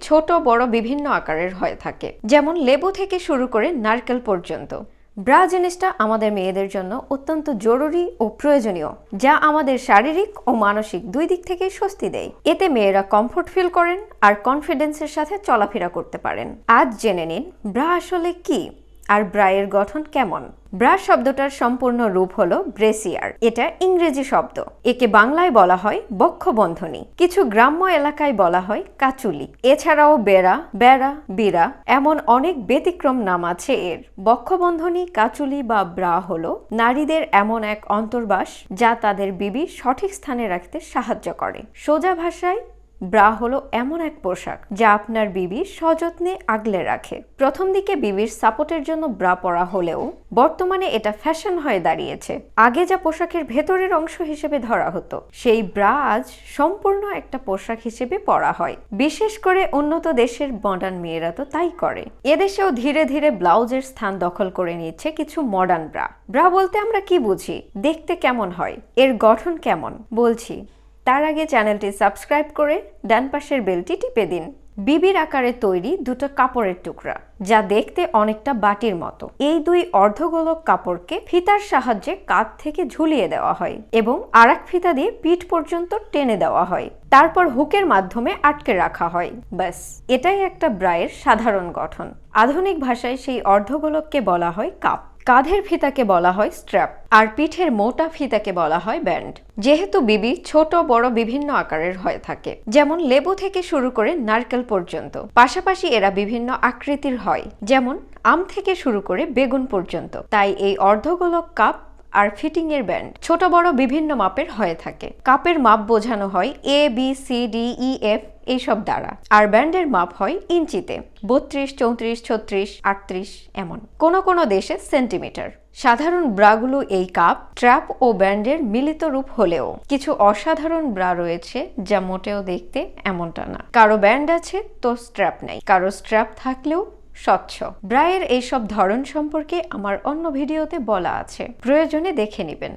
ছোট, বড়, বিভিন্ন আকারের হয়ে থাকে। যেমন লেবু থেকে শুরু করে নারকেল পর্যন্ত। ব্রা জিনিসটা আমাদের মেয়েদের জন্য অত্যন্ত জরুরি ও প্রয়োজনীয়, যা আমাদের শারীরিক ও মানসিক দুই দিক থেকেই স্বস্তি দেয়। এতে মেয়েরা কমফোর্ট ফিল করেন আর কনফিডেন্সের সাথে চলাফেরা করতে পারেন। আজ জেনে নিন, ব্রা আসলে কি? আর ব্রায়ের গঠন কেমন? ব্রা শব্দটার সম্পূর্ণ রূপ হল ব্রেসিয়ার। এটা ইংরেজি শব্দ। একে বাংলায় বলা হয় বক্ষবন্ধনী। কিছু গ্রাম্য এলাকায় বলা হয় কাচুলি। এছাড়াও বেড়া বেড়া বিরা এমন অনেক ব্যতিক্রম নাম আছে এর। বক্ষবন্ধনী, কাচুলি বা ব্রা হল নারীদের এমন এক অন্তর্বাস যা তাদের বিবি সঠিক স্থানে রাখতে সাহায্য করে। সোজা ভাষায় ব্রা হলো এমন এক পোশাক যা আপনার বিবি সযত্নে আগলে রাখে। প্রথম দিকে বিবির সাপোর্টের জন্য ব্রা পরা হলেও বর্তমানে এটা ফ্যাশন হয়ে দাঁড়িয়েছে। আগে যা পোশাকের ভেতরের অংশ হিসেবে ধরা হতো, সেই ব্রা আজ সম্পূর্ণ একটা পোশাক হিসেবে পরা হয়। বিশেষ করে উন্নত দেশের মডার্ন মেয়েরা তো তাই করে। এদেশেও ধীরে ধীরে ব্লাউজের স্থান দখল করে নিচ্ছে কিছু মডার্ন ব্রা। ব্রা বলতে আমরা কি বুঝি? দেখতে কেমন হয়? এর গঠন কেমন? বলছি তার আগে চ্যানেলটি সাবস্ক্রাইব করে ডান পাশের বেলটি টিপে দিন। বিবির আকারে তৈরি দুটো কাপড়ের টুকরা, যা দেখতে অনেকটা বাটির মতো। এই দুই অর্ধগোলক কাপড়কে ফিতার সাহায্যে কাঁধ থেকে ঝুলিয়ে দেওয়া হয় এবং আরেক ফিতা দিয়ে পিঠ পর্যন্ত টেনে দেওয়া হয়। তারপর হুকের মাধ্যমে আটকে রাখা হয়। ব্যাস, এটাই একটা ব্রায়ের সাধারণ গঠন। আধুনিক ভাষায় সেই অর্ধগোলককে বলা হয় কাপ। কাঁধের ফিতাকে বলা হয় স্ট্র্যাপ, আর পিঠের মোটা ফিতাকে বলা হয় ব্যান্ড। যেহেতু বিবি ছোট, বড় বিভিন্ন আকারের হয়ে থাকে, যেমন লেবু থেকে শুরু করে নারকেল পর্যন্ত। পাশাপাশি এরা বিভিন্ন আকৃতির হয়, যেমন আম থেকে শুরু করে বেগুন পর্যন্ত। তাই এই অর্ধগোলক কাপ আর ফিটিং এর ব্যান্ড। ছোট, বড় বিভিন্ন মাপের হয়ে থাকে। কাপের মাপ বোঝানো হয় A B C D E F এইসব দ্বারা। আর ব্যান্ডের মাপ হয় ইঞ্চিতে। বত্রিশ, চৌত্রিশ, ছত্রিশ, আটত্রিশ এমন। কোন কোন দেশে সেন্টিমিটার। সাধারণ ব্রাগুলো এই কাপ, ট্র্যাপ ও ব্যান্ডের মিলিত রূপ হলেও কিছু অসাধারণ ব্রা রয়েছে যা মোটেও দেখতে এমনটা না। কারও ব্যান্ড আছে, তো স্ট্র্যাপ নেই। কারও স্ট্র্যাপ থাকলেও স্বচ্ছ। ব্রায়ের এইসব ধরন সম্পর্কে আমার অন্য ভিডিওতে বলা আছে। প্রয়োজনে দেখে নেবেন।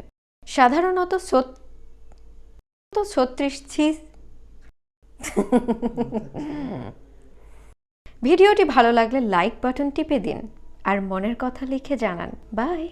সাধারণত ছত্রিশ ভিডিওটি ভালো লাগলে লাইক বাটন টিপে দিন। আর মনের কথা লিখে জানান। বাই।